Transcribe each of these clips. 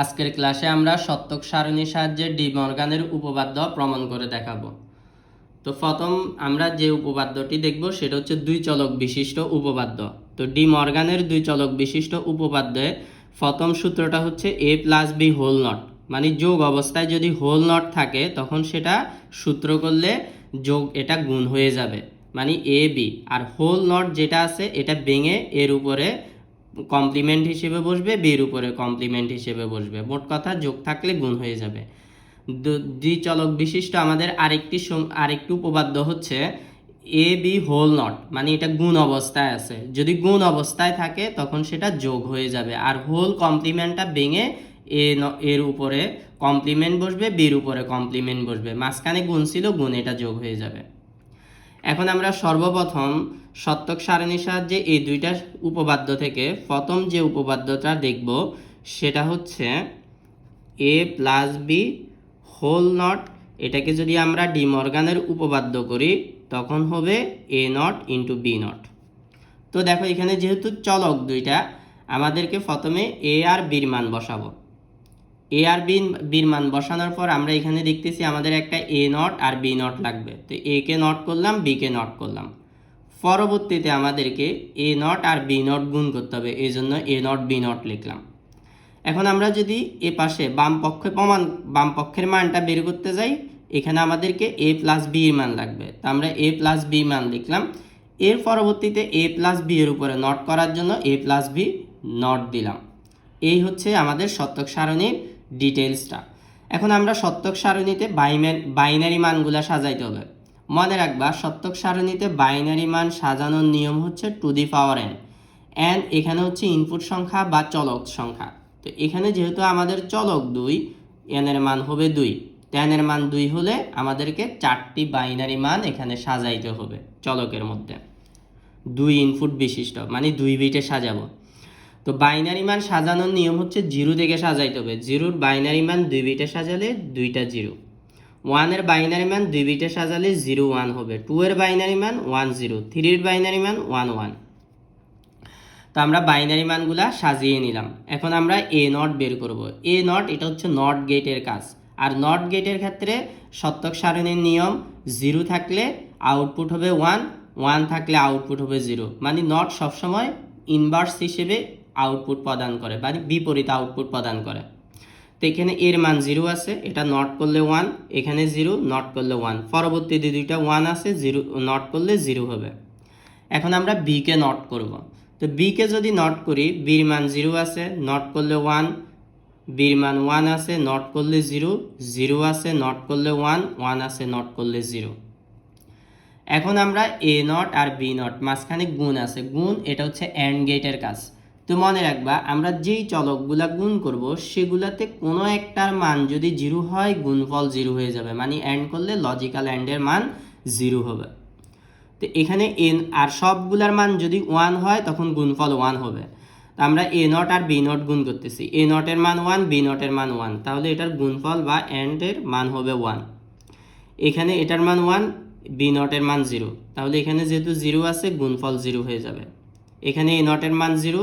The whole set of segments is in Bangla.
আজকের ক্লাসে আমরা সত্যক সারণীর সাহায্যে ডি মর্গানের উপপাদ্য প্রমাণ করে দেখাবো। তো প্রথম আমরা যে উপপাদ্যটি দেখব, সেটা হচ্ছে দুই চলক বিশিষ্ট উপপাদ্য। তো ডি মর্গানের দুই চলক বিশিষ্ট উপপাদ্যে প্রথম সূত্রটা হচ্ছে A plus B whole not. মানে যোগ অবস্থায় যদি হোল নট থাকে, তখন সেটা সূত্র করলে যোগ এটা গুণ হয়ে যাবে। মানে এ বি। আর হোল নট যেটা আছে, এটা ভেঙে এর উপরে কমপ্লিমেন্ট হিসেবে বসবে বির উপরে কমপ্লিমেন্ট হিসেবে বসবে। মোট কথা যোগ থাকলে গুণ হয়ে যাবে। দ্বিচলক বিশিষ্ট আমাদের আরেকটি আরেকটি উপপাদ্য হচ্ছে এ বি হোল নট মানে এটা গুণ অবস্থায় আছে। যদি গুণ অবস্থায় থাকে, তখন সেটা যোগ হয়ে যাবে। আর হোল কমপ্লিমেন্টটা ভেঙে এ এর উপরে কমপ্লিমেন্ট বসবে বির উপরে কমপ্লিমেন্ট বসবে। মাঝখানে গুণ ছিল, গুণ এটা যোগ হয়ে যাবে। এখন আমরা সর্বপ্রথম সত্যক সারণীর সাহায্যে এই দুইটা উপপাদ্য থেকে প্রথম যে উপপাদ্যটা দেখব, সেটা হচ্ছে A plus B whole not এটাকে যদি আমরা ডিমর্গানের উপপাদ্য করি, তখন হবে A not into B not তো দেখো, এখানে যেহেতু চলক দুইটা, আমাদেরকে প্রথমে এ আর বির মান বসাবো। এ আর বি বির মান বসানোর পর আমরা এখানে দেখতেছি আমাদের একটা এ নট আর বি নট লাগবে। তো এ কে নট করলাম বি কে নট করলাম। পরবর্তীতে আমাদেরকে এ নট আর বি নট গুণ করতে হবে, এই জন্য এ নট বি নট লিখলাম। এখন আমরা যদি এ পাশে বাম পক্ষে প্রমাণ, বাম পক্ষের মানটা বের করতে যাই, এখানে আমাদেরকে এ প্লাস বি এর মান লাগবে। তো আমরা এ প্লাস বি মান লিখলাম। এর পরবর্তীতে এ প্লাস বি এর উপরে নট করার জন্য এ প্লাস বি নট দিলাম। এই হচ্ছে আমাদের সত্যক সারণীর ডিটেলসটা এখন আমরা সত্যক সারণীতে বাইনারি মানগুলা সাজাইতে হবে। মনে রাখবা, সত্যক সারণীতে বাইনারি মান সাজানোর নিয়ম হচ্ছে to the power N N এখানে হচ্ছে ইনপুট সংখ্যা বা চলক সংখ্যা। তো এখানে যেহেতু আমাদের চলক দুই এনের মান হবে দুই। টেনের মান দুই হলে আমাদেরকে চারটি বাইনারি মান এখানে সাজাইতে হবে চলকের মধ্যে। দুই ইনপুট বিশিষ্ট মানে দুই বিটে সাজাবো। তো বাইনারি মান সাজানোর নিয়ম হচ্ছে জিরো থেকে সাজাইতে হবে। জিরোর বাইনারি মান দুই বিটে সাজালে দুইটা জিরো ওয়ানের বাইনারি মান দুই বিটে সাজালে জিরো ওয়ান হবে। টু এর বাইনারি মান ওয়ান জিরো থ্রির বাইনারি মান ওয়ান ওয়ান তো আমরা বাইনারি মানগুলা সাজিয়ে নিলাম। এখন আমরা এ নট বের করব। এ নট এটা হচ্ছে নট গেটের কাজ। আর নট গেটের ক্ষেত্রে সত্যক সারণীর নিয়ম জিরো থাকলে আউটপুট হবে ওয়ান ওয়ান থাকলে আউটপুট হবে জিরো মানে নট সবসময় ইনভার্স হিসেবে আউটপুট প্রদান করে মানে বিপরীত আউটপুট প্রদান করে। তো এখানে এর মান জিরো আছে, এটা নট করলে ওয়ান এখানে জিরো নট করলে ওয়ান পরবর্তী পরবর্তীতে দুইটা ওয়ান আছে জিরো নট করলে জিরো হবে। এখন আমরা বি কে নট করব। তো বি কে যদি নট করি বির মান জিরো আছে নট করলে ওয়ান বির মান ওয়ান আছে নট করলে জিরো জিরো আছে নট করলে ওয়ান ওয়ান আছে নট করলে জিরো এখন আমরা এ নট আর বি নট মাঝখানে গুণ আছে। গুণ, এটা হচ্ছে অ্যান্ড গেটের কাজ। তো মনে রাখবা, আমরা যেই চলকগুলা গুণ করব, সেগুলাতে কোনো একটার মান যদি জিরো হয়, গুণফল জিরো হয়ে যাবে। মানে অ্যান্ড করলে লজিক্যাল অ্যান্ডের মান জিরো হবে। তো এখানে এন আর সবগুলার মান যদি ওয়ান হয়, তখন গুণফল ওয়ান হবে। তো আমরা এ নট আর বি নট গুণ করতেছি। এ নটের মান ওয়ান বি নটের মান ওয়ান তাহলে এটার গুণফল বা অ্যান্ডের মান হবে ওয়ান এখানে এটার মান ওয়ান বি নটের মান জিরো তাহলে এখানে যেহেতু জিরো আছে, গুণফল জিরো হয়ে যাবে। এখানে এ নটের মান জিরো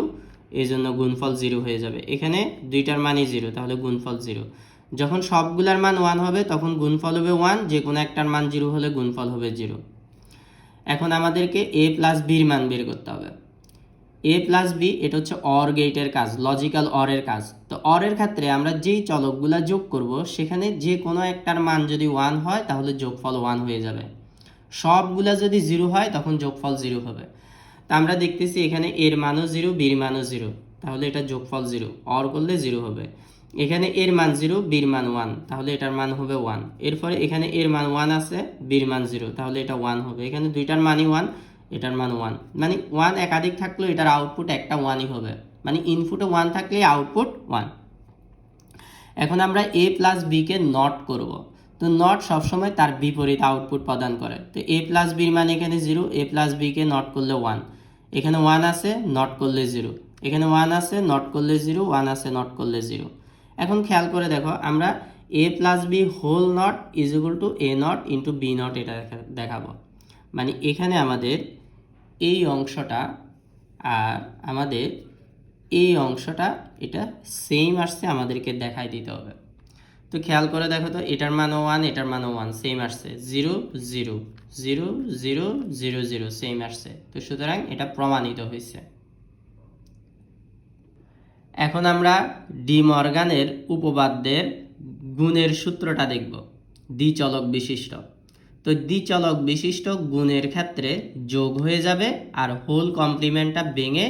এই জন্য গুণফল জিরো হয়ে যাবে। এখানে দুইটার মানই জিরো, তাহলে গুণফল জিরো। যখন সবগুলার মান ওয়ান হবে, তখন গুণফল হবে ওয়ান যে কোনো একটার মান জিরো হলে গুণফল হবে জিরো। এখন আমাদেরকে এ প্লাস বির মান বের করতে হবে। এ প্লাস বি এটা হচ্ছে অর গেটের কাজ লজিক্যাল অরের কাজ। তো অরের ক্ষেত্রে আমরা যেই চলকগুলা যোগ করব, সেখানে যে কোনো একটার মান যদি ওয়ান হয়, তাহলে যোগফল ওয়ান হয়ে যাবে। সবগুলা যদি জিরো হয়, তখন যোগফল জিরো হবে। তা আমরা দেখতেছি এখানে এর মানও জিরো, বির মানও জিরো। তাহলে এটা যোগফল জিরো। অর করলে জিরো হবে। এখানে এর মান জিরো, বির মান ওয়ান। তাহলে এটার মান হবে ওয়ান। এরপরে এখানে এর মান ওয়ান আছে, বির মান জিরো। তাহলে এটা ওয়ান হবে। এখানে দুইটার মানই ওয়ান, এটার মান ওয়ান। মানে ওয়ান একাধিক থাকলেও এটার আউটপুট একটা ওয়ানই হবে। মানে ইনপুটে ওয়ান থাকলে আউটপুট ওয়ান। এখন আমরা এ প্লাস বিকে নট করব। তো নট সবসময় তার বিপরীত আউটপুট প্রদান করে। তো এ প্লাস বির মান এখানে জিরো এ প্লাস বিকে নট করলে ওয়ান এখানে ওয়ান আছে নট করলে জিরো এখানে ওয়ান আছে নট করলে জিরো ওয়ান আছে নট করলে জিরো এখন খেয়াল করে দেখো, আমরা A plus B whole not is equal to A not into B not এটা দেখা- দেখাবো। মানে এখানে আমাদের এই অংশটা আর আমাদের এই অংশটা এটা সেম আসছে আমাদেরকে দেখাই দিতে হবে। তো খেয়াল করে দেখো তো, এটার মানও ওয়ান এটার মানও ওয়ান সেম আসছে। Zero zero zero zero zero zero same আসছে। তো সুতরাং এটা প্রমাণিত হয়েছে। এখন আমরা ডি মর্গানের উপবাদ্যের গুণের সূত্রটা দেখব। দ্বিচলক বিশিষ্ট। তো দ্বিচলক বিশিষ্ট গুণের ক্ষেত্রে যোগ হয়ে যাবে আর হোল কমপ্লিমেন্টটা ভেঙে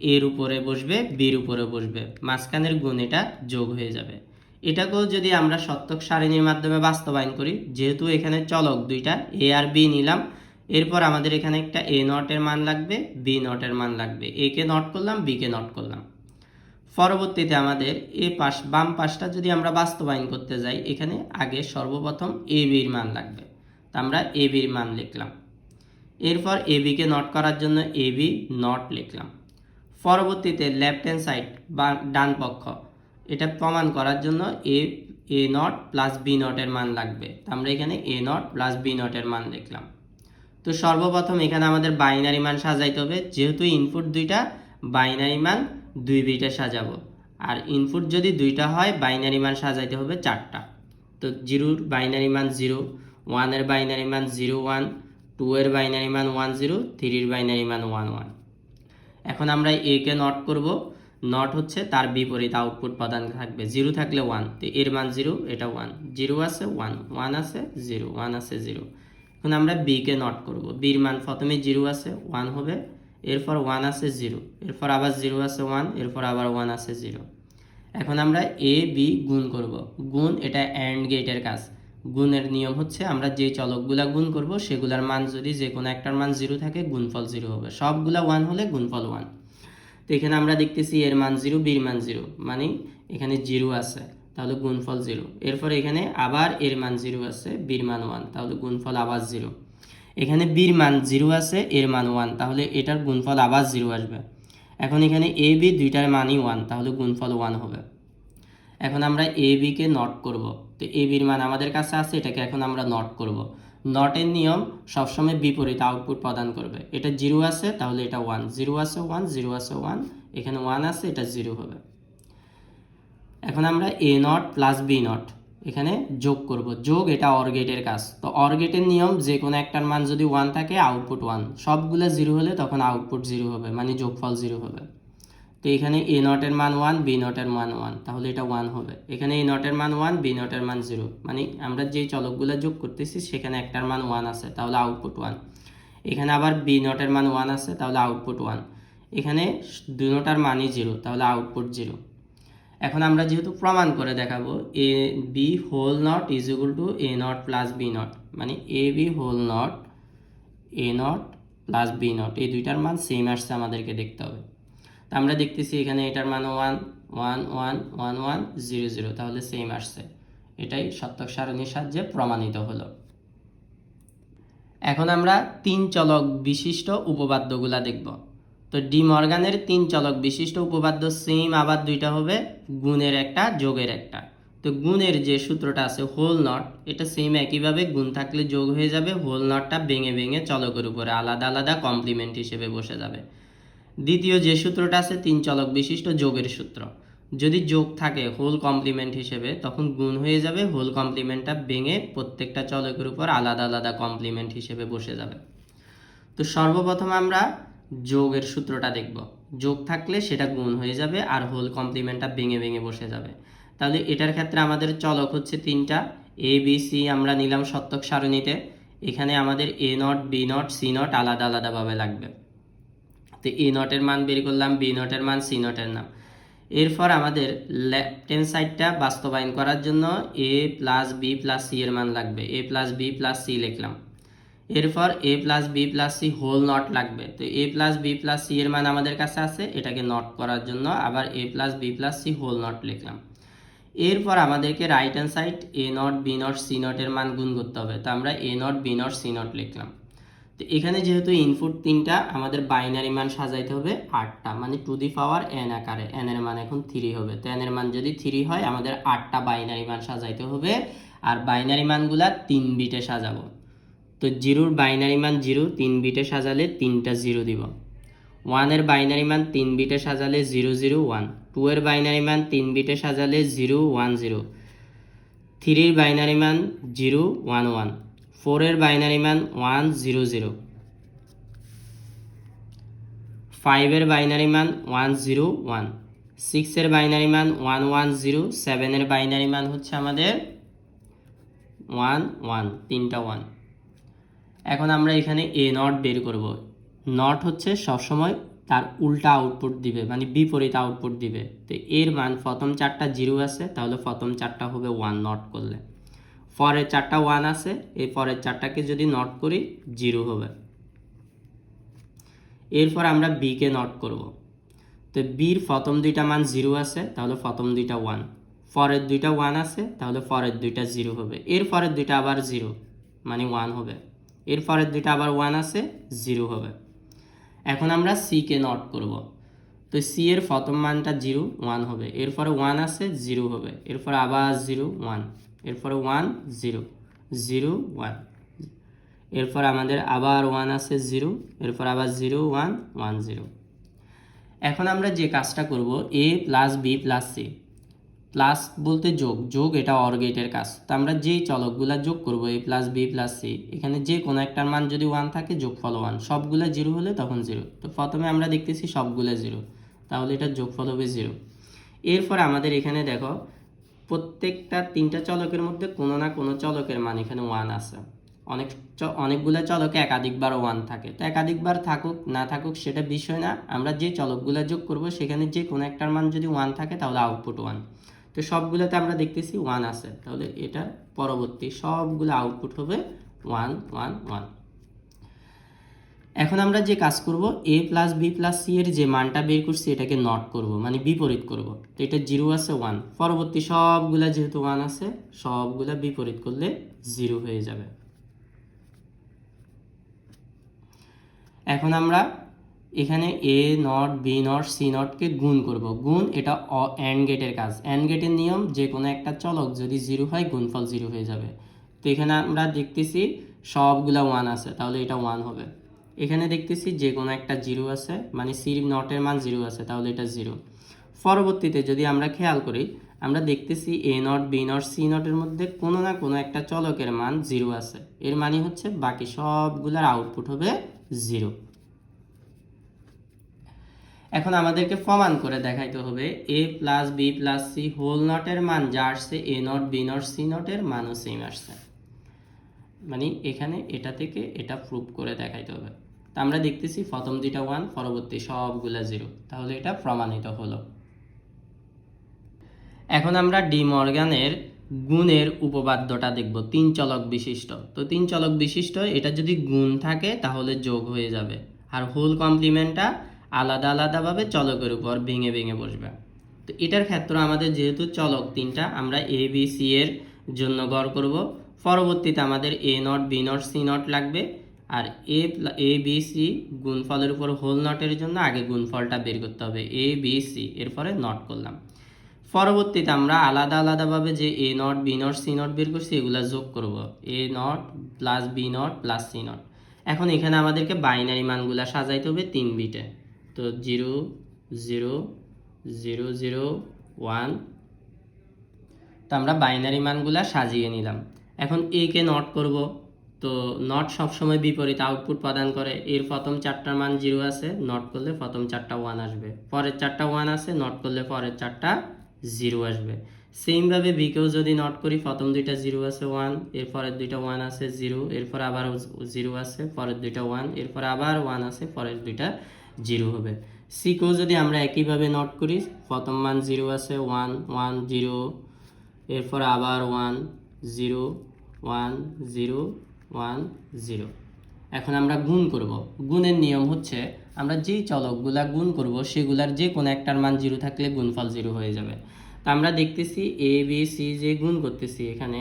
এর উপরে বসবে বির উপরে বসবে। মাঝখানের গুণ এটা যোগ হয়ে যাবে। এটাকেও যদি আমরা সত্যক সারণীর মাধ্যমে বাস্তবায়ন করি, যেহেতু এখানে চলক দুইটা এ আর বি নিলাম, এরপর আমাদের এখানে একটা এ নটের মান লাগবে বি নটের মান লাগবে। এ কে নট করলাম বি কে নট করলাম। পরবর্তীতে আমাদের এ পাশ, বাম পাশটা যদি আমরা বাস্তবায়ন করতে যাই, এখানে আগে সর্বপ্রথম এ বির মান লাগবে। তা আমরা এ বির মান লিখলাম। এরপর এ বিকে নট করার জন্য এ বি নট লিখলাম। পরবর্তীতে লেফট হ্যান্ড সাইড বা ডান পক্ষ এটা প্রমাণ করার জন্য A A not plus B নটের মান লাগবে। তা আমরা এখানে এ নট প্লাস বি নটের মান লিখলাম তো সর্বপ্রথম এখানে আমাদের বাইনারি মান সাজাইতে হবে। যেহেতু ইনপুট দুইটা বাইনারি মান দুই বিটে সাজাবো। আর ইনপুট যদি দুইটা হয় বাইনারি মান সাজাইতে হবে চারটা। তো জিরোর বাইনারি মান জিরো ওয়ানের বাইনারি মান জিরো ওয়ান টু এর বাইনারি মান ওয়ান জিরো থ্রির বাইনারি মান ওয়ান ওয়ান এখন আমরা এ কে নট করব। নট হচ্ছে তার বিপরীত আউটপুট প্রদান থাকবে জিরো থাকলে ওয়ান তো এর মান জিরো এটা ওয়ান জিরো আছে ওয়ান ওয়ান আছে জিরো ওয়ান আছে জিরো এখন আমরা বি কে নট করব। বির মান প্রথমে জিরো আছে ওয়ান হবে। এরপর ওয়ান আছে জিরো এরপর আবার জিরো আছে ওয়ান এরপর আবার ওয়ান আছে জিরো এখন আমরা এ বি গুণ করব। গুণ এটা অ্যান্ড গেটের কাজ। গুণের নিয়ম হচ্ছে আমরা যে চলকগুলা গুণ করব, সেগুলার মান যদি যে কোনো একটার মান জিরো থাকে, গুণফল জিরো হবে। সবগুলা ওয়ান হলে গুণফল ওয়ান তো এখানে আমরা দেখতেছি এর মান জিরো, বির মান জিরো মানে এখানে জিরো আছে, তাহলে গুণফল জিরো। এরপর এখানে আবার এর মান জিরো আছে, বির মান ওয়ান, তাহলে গুণফল আবার জিরো। এখানে বির মান জিরো আছে, এর মান ওয়ান, তাহলে এটার গুণফল আবার জিরো আসবে। এখন এখানে এ, বি দুইটার মানই ওয়ান, তাহলে গুণফল ওয়ান হবে। এখন আমরা এ বিকে নট করব। তো এ, বির মান আমাদের কাছে আছে, এটাকে এখন আমরা নট করব। নটের নিয়ম সবসময় বিপরীত আউটপুট প্রদান করবে। এটা জিরো আছে, তাহলে এটা ওয়ান জিরো আছে ওয়ান জিরো আছে ওয়ান এখানে ওয়ান আছে, এটা জিরো হবে। এখন আমরা A not plus B not এখানে যোগ করব। যোগ এটা অর গেটের কাজ। তো অর গেটের নিয়ম যে কোনো একটার মান যদি ওয়ান থাকে, আউটপুট ওয়ান সবগুলো জিরো হলে তখন আউটপুট জিরো হবে মানে যোগফল জিরো হবে। তো এখানে এ নটের মান ওয়ান বি নটের মান ওয়ান তাহলে এটা ওয়ান হবে। এখানে এ নটের মান ওয়ান বি নটের মান জিরো মানে আমরা যেই চলকগুলো যোগ করতেছি, সেখানে একটার মান ওয়ান আছে, তাহলে আউটপুট ওয়ান এখানে আবার বি নটের মান ওয়ান আছে, তাহলে আউটপুট ওয়ান এখানে দুটোটার মানই জিরো তাহলে আউটপুট জিরো এখন আমরা যেহেতু প্রমাণ করে দেখাবো A B whole not is equal to A not plus B not মানে A B whole not A not plus B not এই দুইটার মান সেম আসছে আমাদেরকে দেখতে হবে। আমরা দেখতেছি এখানে এটার মান one one one one one zero zero তাহলে সেম আসছে। এটাই সত্যক সারণীর সাহায্যে প্রমাণিত হলো। এখন আমরা তিন চলক বিশিষ্ট উপবাদ্যগুলা দেখব। তো ডি মর্গানের তিন চলক বিশিষ্ট উপবাদ্য সেম আবার দুইটা হবে গুণের একটা, যোগের একটা। তো গুণের যে সূত্রটা আছে হোল নট এটা সেম একইভাবে গুণ থাকলে যোগ হয়ে যাবে হোল নটটা ভেঙে ভেঙে চলকের উপরে আলাদা আলাদা কমপ্লিমেন্ট হিসেবে বসে যাবে। দ্বিতীয় যে সূত্রটা আছে, তিন চলক বিশিষ্ট যোগের সূত্র। যদি যোগ থাকে হোল কমপ্লিমেন্ট হিসেবে, তখন গুণ হয়ে যাবে হোল কমপ্লিমেন্টটা ভেঙে প্রত্যেকটা চলকের উপর আলাদা আলাদা কমপ্লিমেন্ট হিসেবে বসে যাবে। তো সর্বপ্রথম আমরা যোগের সূত্রটা দেখব। যোগ থাকলে সেটা গুণ হয়ে যাবে আর হোল কমপ্লিমেন্টটা ভেঙে ভেঙে বসে যাবে। তাহলে এটার ক্ষেত্রে আমাদের চলক হচ্ছে তিনটা। এ বি সি আমরা নিলাম সত্যক সারণীতে। এখানে আমাদের A not B not C not আলাদা আলাদাভাবে লাগবে। তো এ নটের মান বের করলাম, বি নটের মান সি নটের নাম। এরপর আমাদের লেফট হ্যান্ড সাইডটা বাস্তবায়ন করার জন্য A plus B plus C এর মান লাগবে। A plus B plus C লিখলাম। এরপর A plus B plus C whole not লাগবে। তো A plus B plus C এর মান আমাদের কাছে আছে, এটাকে নট করার জন্য আবার A plus B plus C whole not লিখলাম। এরপর আমাদেরকে right hand side A not B not C not মান গুণ করতে হবে। তো আমরা A not B not C not লিখলাম। তো এখানে যেহেতু ইনপুট তিনটা, আমাদের বাইনারি মান সাজাইতে হবে আটটা। মানে টু দি পাওয়ার এন আকারে। এন এর মান এখন থ্রি হবে। তো এন এর মান যদি থ্রি হয়, আমাদের আটটা বাইনারি মান সাজাইতে হবে। আর বাইনারি মানগুলা তিন বিটে সাজাবো। তো জিরোর বাইনারি মান জিরো তিন বিটে সাজালে তিনটা জিরো দিব। ওয়ানের বাইনারি মান তিন বিটে সাজালে জিরো জিরো ওয়ান টু এর বাইনারি মান তিন বিটে সাজালে জিরো ওয়ান জিরো থ্রির বাইনারি মান জিরো ওয়ান ওয়ান ফোরের বাইনারি মান ওয়ান জিরো জিরো। ফাইভের বাইনারি মান ওয়ান জিরো ওয়ান। সিক্সের বাইনারি মান ওয়ান ওয়ান জিরো, সেভেনের বাইনারি মান হচ্ছে আমাদের ওয়ান ওয়ান, তিনটা ওয়ান। এখন আমরা এখানে এ নট বের করব। নট হচ্ছে সবসময় তার উল্টা আউটপুট দিবে মানে বিপরীত আউটপুট দিবে। তো এর মান প্রথম চারটা জিরো আছে, তাহলে প্রথম চারটা হবে ওয়ান নট করলে। পরের চারটা ওয়ান আছে, এই পরের চারটাকে যদি নট করি জিরো হবে। এরপর আমরা বিকে নট করব। তো বির প্রথম দুইটা মান জিরো আছে, তাহলে প্রথম দুইটা ওয়ান পরের দুইটা ওয়ান আছে, তাহলে পরের দুইটা জিরো হবে। এর পরের দুইটা আবার জিরো মানে ওয়ান হবে। এর পরের দুইটা আবার ওয়ান আছে জিরো হবে। এখন আমরা সিকে নট করব। তো সি এর প্রথম মানটা জিরো ওয়ান হবে। এরপরে ওয়ান আছে জিরো হবে। এরপরে আবার জিরো ওয়ান এরপরে ওয়ান জিরো জিরো ওয়ান এরপর আমাদের আবার ওয়ান আছে জিরো এরপর আবার জিরো ওয়ান ওয়ান জিরো এখন আমরা যে কাজটা করব A plus B plus C plus বলতে যোগ। যোগ এটা অর গেটের কাজ। তো আমরা যেই চলকগুলা যোগ করব A plus B plus C এখানে যে কোনো একটার মান যদি ওয়ান থাকে, যোগফল ওয়ান সবগুলা জিরো হলে তখন জিরো তো প্রথমে আমরা দেখতেছি সবগুলা জিরো তাহলে এটা যোগফল হবে জিরো এরপর আমাদের এখানে দেখো প্রত্যেকটা তিনটা চলকের মধ্যে কোনো না কোনো চলকের মান এখানে ওয়ান আছে। অনেক অনেকগুলো চলকে একাধিকবার ওয়ান থাকে। তো একাধিকবার থাকুক, না থাকুক সেটা বিষয় না। আমরা যে চলকগুলো যোগ করব, সেখানে যে কোনো একটার মান যদি ওয়ান থাকে, তাহলে আউটপুট ওয়ান তো সবগুলোতে আমরা দেখতেছি ওয়ান আছে। তাহলে এটা পরবর্তী সবগুলো আউটপুট হবে ওয়ান ওয়ান ওয়ান এখন আমরা যে কাজ করব A plus B plus C এর যে মানটা বের করছি, এটাকে নট করব মানে বিপরীত করব। তো এটা জিরো আছে ওয়ান পরবর্তী সবগুলা যেহেতু ওয়ান আছে, সবগুলা বিপরীত করলে জিরো হয়ে যাবে। এখন আমরা এখানে A not B not C নটকে গুণ করব। গুণ এটা অ্যান্ড গেটের কাজ। অ্যান্ড গেটের নিয়ম, যে কোনো একটা চলক যদি জিরো হয়, গুণফল জিরো হয়ে যাবে। তো এখানে আমরা দেখতেছি সবগুলা ওয়ান আছে, তাহলে এটা ওয়ান হবে। এখানে দেখতেছি যে কোনো একটা জিরো আছে মানে সি নটের মান জিরো আছে, তাহলে এটা জিরো। পরবর্তীতে যদি আমরা খেয়াল করি, আমরা দেখতেছি A not, B not, C নটের মধ্যে কোনো না কোনো একটা চলকের মান জিরো আছে। এর মানে হচ্ছে বাকি সবগুলার আউটপুট হবে জিরো। এখন আমাদেরকে প্রমাণ করে দেখাইতে হবে, A plus B plus C whole নটের মান যা আসছে, A not, B not, C নটের মানও সেম আসছে। মানে এখানে এটা থেকে এটা প্রুভ করে দেখাইতে হবে। তা আমরা দেখতেছি প্রথম দুইটা ওয়ান পরবর্তী সবগুলা জিরো তাহলে এটা প্রমাণিত হলো। এখন আমরা ডি মর্গানের গুণের উপপাদ্যটা দেখব, তিন চলক বিশিষ্ট। তো তিন চলক বিশিষ্ট, এটা যদি গুণ থাকে, তাহলে যোগ হয়ে যাবে। আর হোল কমপ্লিমেন্টটা আলাদা আলাদাভাবে চলকের উপর ভেঙে ভেঙে বসবে। তো এটার ক্ষেত্রে আমাদের যেহেতু চলক তিনটা, আমরা এ বি সি এর জন্য গড় করব। পরবর্তীতে আমাদের A not B not C not লাগবে। আর এ এ বি সি গুণফলের উপর হোল নটের জন্য আগে গুণফলটা বের করতে হবে। এ বি সি এরপরে নট করলাম। পরবর্তীতে আমরা আলাদা আলাদাভাবে যে A not B not C not বের করছি, এগুলা যোগ করব। A not plus B not plus C not এখন এখানে আমাদেরকে বাইনারি মানগুলা সাজাইতে হবে তিন বিটে তো zero zero zero zero, one. তো আমরা বাইনারি মানগুলা সাজিয়ে নিলাম। এখন এ কে নট করব। তো নট সবসময় বিপরীত আউটপুট প্রদান করে। এর প্রথম চারটার মান জিরো আছে নট করলে প্রথম চারটা ওয়ান আসবে। পরের চারটা ওয়ান আছে নট করলে পরের চারটা জিরো আসবে। সেমভাবে বিকেও যদি নট করি, প্রথম দুইটা জিরো আছে ওয়ানের পরের দুইটা ওয়ান আছে জিরো এরপর আবার জিরো আছে, পরের দুইটা ওয়ান এরপর আবার ওয়ান আছে, পরের দুইটা জিরো হবে। সিকেও যদি আমরা একইভাবে নট করি, প্রথম মান জিরো আছে ওয়ান ওয়ান জিরো এরপর আবার one zero one zero one, zero. এখন আমরা গুণ করব। গুণের নিয়ম হচ্ছে আমরা যেই চলকগুলা গুণ করব, সেগুলার যে কোনো একটার মান জিরো থাকলে গুণফল জিরো হয়ে যাবে। তা আমরা দেখতেছি এ বি সি যে গুণ করতেছি এখানে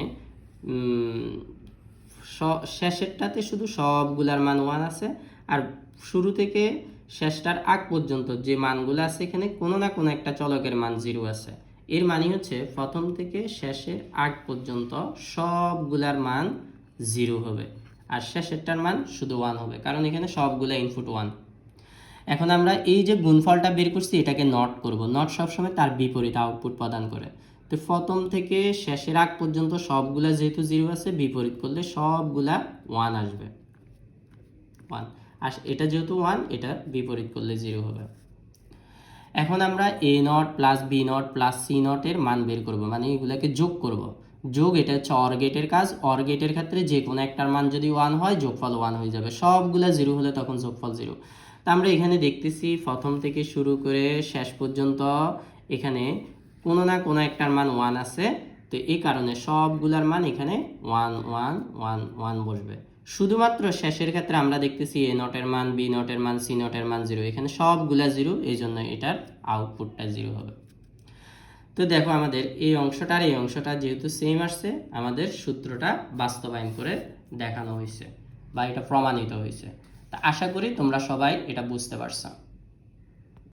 শেষেরটাতে শুধু সবগুলার মান ওয়ান আছে, আর শুরু থেকে শেষটার আগ পর্যন্ত যে মানগুলো আছে এখানে কোনো না কোনো একটা চলকের মান জিরো আছে। এর মানে হচ্ছে প্রথম থেকে শেষের আগ পর্যন্ত সবগুলার মান জিরো হবে। আর শেষেরটার মান শুধু ওয়ান হবে, কারণ এখানে সবগুলা ইনপুট ওয়ান এখন আমরা এই যে গুণফলটা বের করছি, এটাকে নট করব। নট সবসময় তার বিপরীত আউটপুট প্রদান করে। তো প্রথম থেকে শেষের আগ পর্যন্ত সবগুলা যেহেতু জিরো আছে, বিপরীত করলে সবগুলা ওয়ান আসবে। ওয়ান আর এটা যেহেতু ওয়ান এটা বিপরীত করলে জিরো হবে। এখন আমরা A not plus B not plus C নটের মান বের করব মানে এগুলাকে যোগ করব। যোগ এটা হচ্ছে অর গেটের কাজ। অর গেটের ক্ষেত্রে যে কোনো একটার মান যদি ওয়ান হয়, যোগফল ওয়ান হয়ে যাবে। সবগুলা জিরো হলে তখন যোগফল জিরো তা আমরা এখানে দেখতেছি, প্রথম থেকে শুরু করে শেষ পর্যন্ত এখানে কোনো না কোনো একটার মান ওয়ান আছে। তো এই কারণে সবগুলার মান এখানে ওয়ান ওয়ান ওয়ান ওয়ান বসবে। শুধুমাত্র শেষের ক্ষেত্রে আমরা দেখতেছি এ নটের মান বি নটের মান সি নটের মান জিরো এখানে সবগুলা জিরো এই জন্য এটার আউটপুটটা জিরো হবে। তো দেখো আমাদের এই অংশটার এই অংশটা যেহেতু সেম আসছে, আমাদের সূত্রটা বাস্তবায়ন করে দেখানো হয়েছে বা এটা প্রমাণিত হয়েছে। তা আশা করি তোমরা সবাই এটা বুঝতে পারছ।